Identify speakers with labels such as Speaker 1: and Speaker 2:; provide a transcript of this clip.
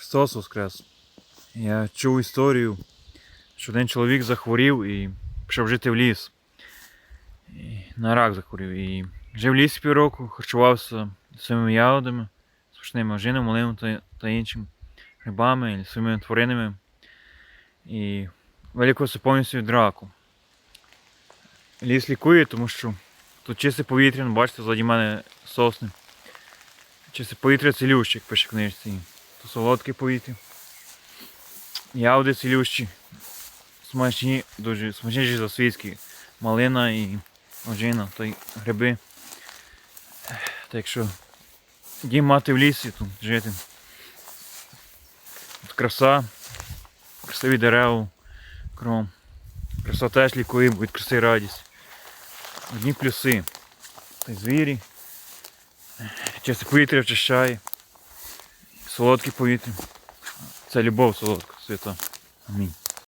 Speaker 1: Христос Воскрес. Я чув історію, що один чоловік захворів і пішов жити в ліс. І на рак захворів. І жив в лісі півроку, харчувався своїми ягодами, смачними ожинами, малином та, та іншими грибами, своїми тваринами. І вилікувався повністю від раку. Ліс лікує, тому що тут чисте повітря, ну, бачите, ззаді мене сосни. Чисте повітря цілюще, як пише книжці. То солодке повітря. Ягоди цілющі. Смачні, дуже смачніші за світські. Малина і ожина, та й гриби. Так що дім мати в лісі тут жити. Тут краса, красиві дерева, кром. Краса теж лікує, буде краси радість. Одні плюси. Та й звірі. Чисте повітря очищає. Солодке повітря. Це любов солодка, свята. Амінь.